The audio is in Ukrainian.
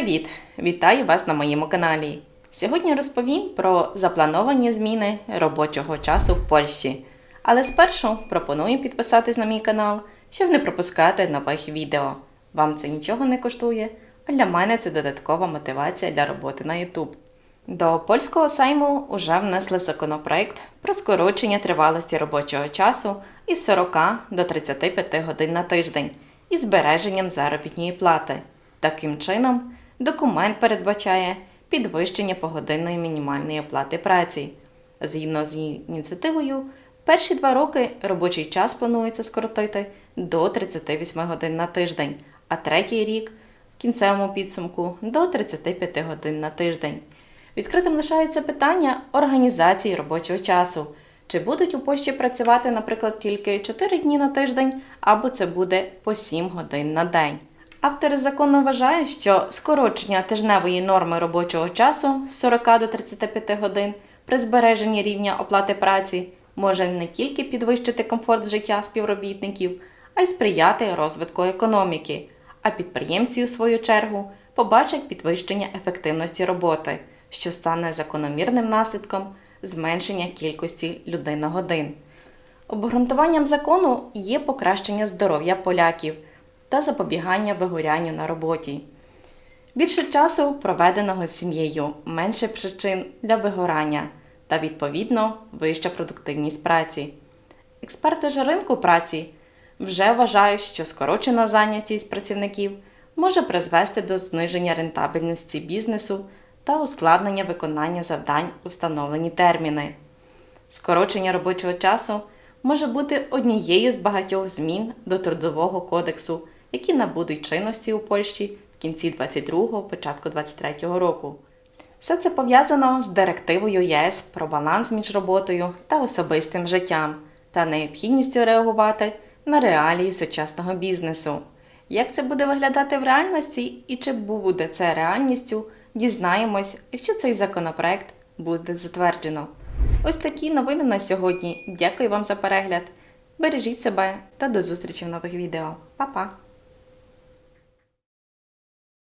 Привіт! Вітаю вас на моєму каналі. Сьогодні розповім про заплановані зміни робочого часу в Польщі. Але спершу пропоную підписатись на мій канал, щоб не пропускати нових відео. Вам це нічого не коштує, а для мене це додаткова мотивація для роботи на YouTube. До польського сайму вже внесли законопроект про скорочення тривалості робочого часу із 40 до 35 годин на тиждень із збереженням заробітної плати. Таким чином, документ передбачає підвищення погодинної мінімальної оплати праці. Згідно з ініціативою, перші два роки робочий час планується скоротити до 38 годин на тиждень, а третій рік в кінцевому підсумку до 35 годин на тиждень. Відкритим лишається питання організації робочого часу. Чи будуть у Польщі працювати, наприклад, тільки 4 дні на тиждень, або це буде по 7 годин на день. Автори закону вважають, що скорочення тижневої норми робочого часу з 40 до 35 годин при збереженні рівня оплати праці може не тільки підвищити комфорт життя співробітників, а й сприяти розвитку економіки. А підприємці, у свою чергу, побачать підвищення ефективності роботи, що стане закономірним наслідком зменшення кількості людиногодин. Обґрунтуванням закону є покращення здоров'я поляків та запобігання вигорянню на роботі. Більше часу проведеного з сім'єю, менше причин для вигорання та, відповідно, вища продуктивність праці. Експерти ж ринку праці вже вважають, що скорочена зайнятість працівників може призвести до зниження рентабельності бізнесу та ускладнення виконання завдань у встановлені терміни. Скорочення робочого часу може бути однією з багатьох змін до Трудового кодексу, які набудуть чинності у Польщі в кінці 22-го, початку 23-го року. Все це пов'язано з директивою ЄС про баланс між роботою та особистим життям та необхідністю реагувати на реалії сучасного бізнесу. Як це буде виглядати в реальності і чи буде це реальністю, дізнаємось, якщо цей законопроект буде затверджено. Ось такі новини на сьогодні. Дякую вам за перегляд. Бережіть себе та до зустрічі в нових відео. Па-па!